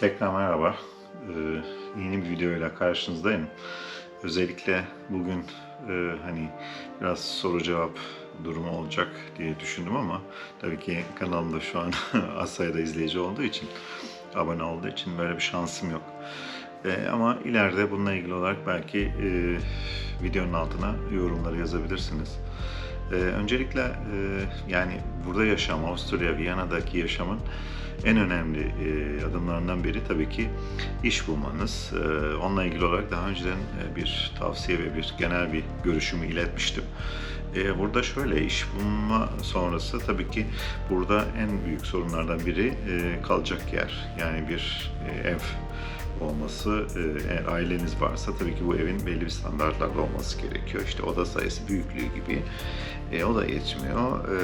Tekrar merhaba. Ee, yeni bir videoyla karşınızdayım. Özellikle bugün e, hani biraz soru cevap durumu olacak diye düşündüm ama tabii ki kanalımda şu an az sayıda izleyici olduğu için, abone olduğu için böyle bir şansım yok. Ee, ama ileride bununla ilgili olarak belki e, videonun altına yorumları yazabilirsiniz. Ee, öncelikle e, yani burada yaşam, Avusturya, Viyana'daki yaşamın en önemli e, adımlarından biri tabii ki iş bulmanız. E, onunla ilgili olarak daha önceden e, bir tavsiye ve bir genel bir görüşümü iletmiştim. E, burada şöyle iş bulma sonrası tabii ki burada en büyük sorunlardan biri e, kalacak yer. Yani bir e, ev olması, e, eğer aileniz varsa tabii ki bu evin belli bir standartlarda olması gerekiyor. İşte oda sayısı, büyüklüğü gibi. E, o da yetmiyor. E,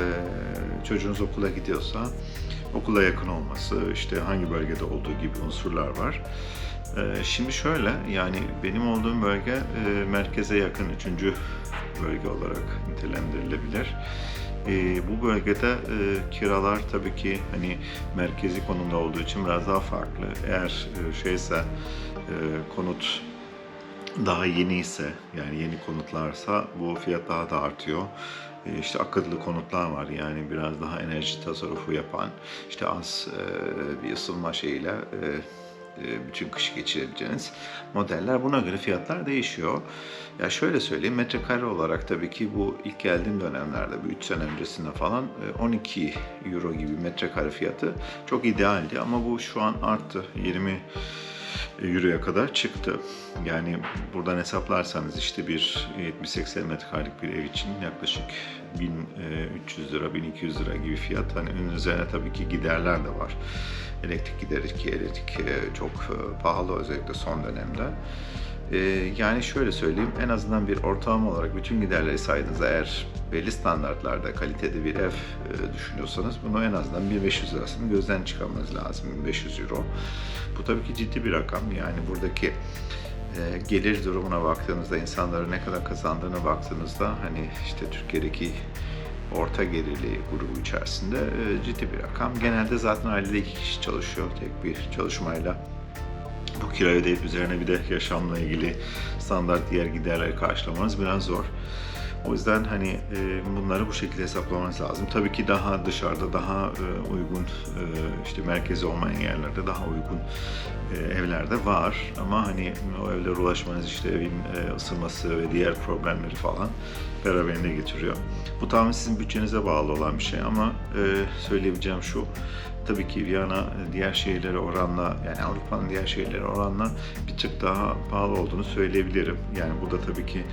çocuğunuz okula gidiyorsa okula yakın olması, işte hangi bölgede olduğu gibi unsurlar var. E, şimdi şöyle, yani benim olduğum bölge e, merkeze yakın, üçüncü bölge olarak nitelendirilebilir. E, bu bölgede e, kiralar tabii ki hani merkezi konumda olduğu için biraz daha farklı. Eğer e, şeyse e, konut daha yeni ise yani yeni konutlarsa bu fiyat daha da artıyor. E, İşte akıllı konutlar var yani biraz daha enerji tasarrufu yapan işte az e, bir ısınma şeyiyle e, bütün kış geçirebileceğiniz modeller. Buna göre fiyatlar değişiyor. Ya şöyle söyleyeyim metrekare olarak tabii ki bu ilk geldiğim dönemlerde bu 3 sene öncesinde falan e, 12 euro gibi metrekare fiyatı çok idealdi ama bu şu an arttı. 20 Euro'ya kadar çıktı. Yani buradan hesaplarsanız işte bir 70-80 metrekarelik bir ev için yaklaşık 1300 lira, 1200 lira gibi fiyat. Hani üzerine tabii ki giderler de var. Elektrik gideri ki elektrik e, çok e, pahalı özellikle son dönemde. E, Yani şöyle söyleyeyim, en azından bir ortalama olarak bütün giderleri saydığınızda eğer belli standartlarda kalitede bir ev e, düşünüyorsanız bunu en azından 1500 lirasını gözden çıkarmanız lazım, 1500 euro. Bu tabii ki ciddi bir rakam. Yani buradaki e, gelir durumuna baktığınızda, insanların ne kadar kazandığına baktığınızda hani işte Türkiye'deki orta gelirli grubu içerisinde e, ciddi bir rakam. Genelde zaten ailede iki kişi çalışıyor tek bir çalışmayla bu kirayı ödeyip üzerine bir de yaşamla ilgili standart diğer giderleri karşılamanız biraz zor. O yüzden hani e, bunları bu şekilde hesaplamanız lazım. Tabii ki daha dışarıda, daha e, uygun, e, işte merkezi olmayan yerlerde daha uygun e, evlerde var. Ama hani o evlere ulaşmanız işte evin e, ısınması ve diğer problemleri falan beraberinde getiriyor. Bu tamamen sizin bütçenize bağlı olan bir şey ama e, söyleyebileceğim şu, tabii ki Viyana diğer şehirlere oranla yani Avrupa'nın diğer şehirlere oranla bir tık daha pahalı olduğunu söyleyebilirim. Yani bu da tabii ki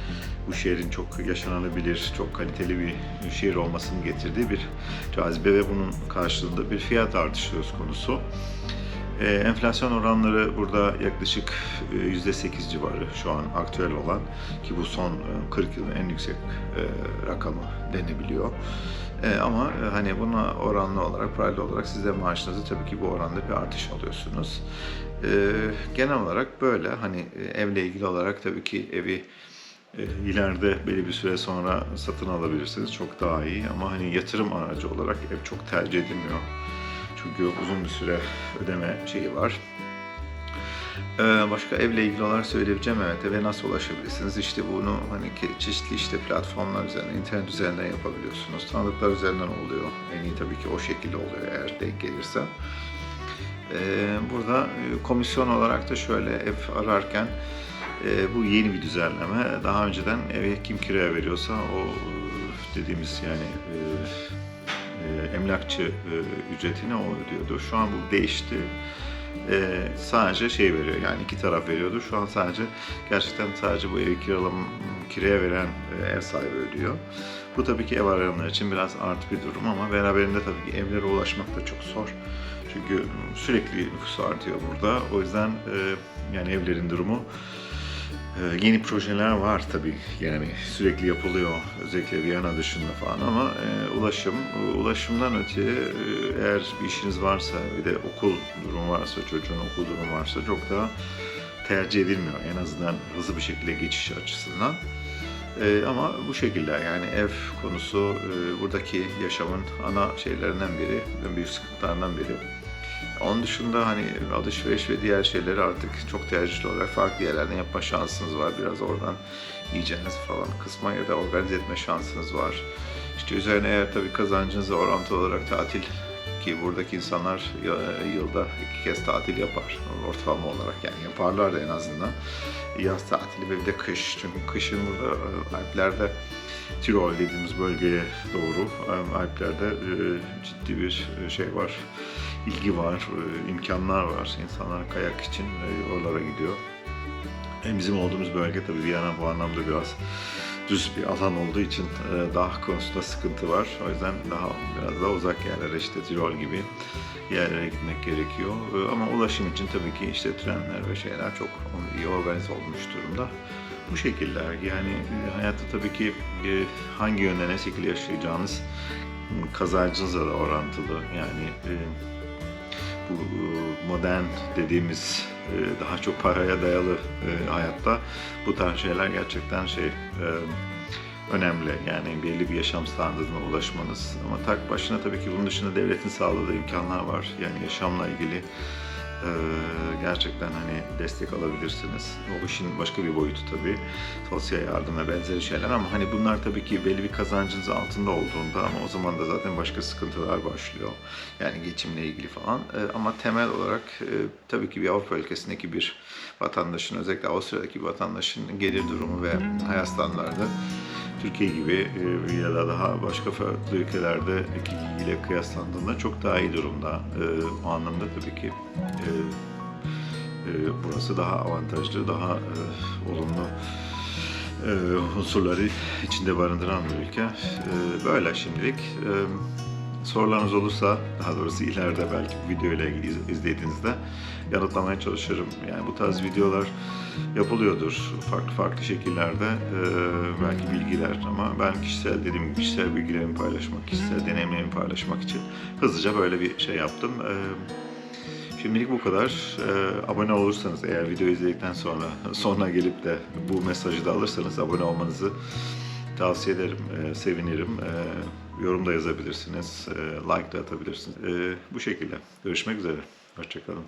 bu şehrin çok yaşanabilir, çok kaliteli bir şehir olmasının getirdiği bir cazibe ve bunun karşılığında bir fiyat artışı söz konusu. Ee, enflasyon oranları burada yaklaşık e, %8 civarı şu an aktüel olan ki bu son e, 40 yılın en yüksek e, rakamı denebiliyor. E, ama e, hani buna oranlı olarak, paralel olarak siz de maaşınızı tabii ki bu oranda bir artış alıyorsunuz. E, genel olarak böyle hani e, evle ilgili olarak tabii ki evi e, ileride belli bir süre sonra satın alabilirsiniz. Çok daha iyi ama hani yatırım aracı olarak ev çok tercih edilmiyor. Çünkü uzun bir süre ödeme şeyi var. Ee, başka evle ilgili olarak söyleyebileceğim evet eve nasıl ulaşabilirsiniz? İşte bunu hani çeşitli işte platformlar üzerinden, internet üzerinden yapabiliyorsunuz. Tanıdıklar üzerinden oluyor. En iyi tabii ki o şekilde oluyor eğer denk gelirse. Ee, burada e, komisyon olarak da şöyle ev ararken e, bu yeni bir düzenleme. Daha önceden evi kim kiraya veriyorsa o e, dediğimiz yani e, emlakçı e, ücretini o ödüyordu. Şu an bu değişti. E, sadece şey veriyor yani iki taraf veriyordu. Şu an sadece gerçekten sadece bu evi kiralam kiraya veren e, ev sahibi ödüyor. Bu tabii ki ev arayanlar için biraz artı bir durum ama beraberinde tabii ki evlere ulaşmak da çok zor. Çünkü sürekli nüfus artıyor burada. O yüzden e, yani evlerin durumu ee, yeni projeler var tabii yani sürekli yapılıyor özellikle Viyana dışında falan ama e, ulaşım ulaşımdan öte e, eğer bir işiniz varsa bir de okul durumu varsa çocuğun okul durumu varsa çok daha tercih edilmiyor en azından hızlı bir şekilde geçiş açısından. E, ama bu şekilde yani ev konusu e, buradaki yaşamın ana şeylerinden biri, en büyük sıkıntılarından biri. Onun dışında hani alışveriş ve diğer şeyleri artık çok tercihli olarak farklı yerlerden yapma şansınız var. Biraz oradan yiyeceğiniz falan kısma ya da organize etme şansınız var. İşte üzerine eğer tabii kazancınızla orantılı olarak tatil ki buradaki insanlar yılda iki kez tatil yapar ortalama olarak yani yaparlar da en azından yaz tatili ve bir de kış çünkü kışın burada e, Alplerde Tirol dediğimiz bölgeye doğru e, Alplerde e, ciddi bir e, şey var ilgi var imkanlar var insanlar kayak için oralara gidiyor bizim olduğumuz bölge tabii Viyana bu anlamda biraz düz bir alan olduğu için dağ konusunda sıkıntı var. O yüzden daha biraz daha uzak yerlere işte Tirol gibi yerlere gitmek gerekiyor. Ama ulaşım için tabii ki işte trenler ve şeyler çok iyi organize olmuş durumda. Bu şekiller yani e, hayatta tabii ki e, hangi yönde ne şekilde yaşayacağınız m, kazancınızla da orantılı. Yani e, bu modern dediğimiz daha çok paraya dayalı hayatta bu tarz şeyler gerçekten şey önemli. Yani belli bir yaşam standartına ulaşmanız. Ama tak başına tabii ki bunun dışında devletin sağladığı imkanlar var. Yani yaşamla ilgili e, gerçekten hani destek alabilirsiniz. O işin başka bir boyutu tabii. Sosyal yardım ve benzeri şeyler ama hani bunlar tabii ki belli bir kazancınız altında olduğunda ama o zaman da zaten başka sıkıntılar başlıyor. Yani geçimle ilgili falan. E, ama temel olarak e, tabii ki bir Avrupa ülkesindeki bir vatandaşın özellikle Avusturya'daki bir vatandaşın gelir durumu ve hayat standartı Türkiye gibi e, ya da daha başka farklı ülkelerde ile kıyaslandığında çok daha iyi durumda. E, o anlamda tabii ki e, e, burası daha avantajlı, daha olumlu unsurları içinde barındıran bir ülke. E, böyle şimdilik. Sorularınız olursa, daha doğrusu ileride belki bu videoyla ilgili iz- izlediğinizde yanıtlamaya çalışırım. Yani bu tarz videolar yapılıyordur farklı farklı şekillerde e, belki bilgiler ama ben kişisel dediğim kişisel bilgilerimi paylaşmak, kişisel deneyimlerimi paylaşmak için hızlıca böyle bir şey yaptım. E, Şimdilik bu kadar. E, abone olursanız eğer video izledikten sonra sonra gelip de bu mesajı da alırsanız abone olmanızı tavsiye ederim, e, sevinirim. E, yorum da yazabilirsiniz, e, like da atabilirsiniz. E, bu şekilde. Görüşmek üzere. Hoşçakalın.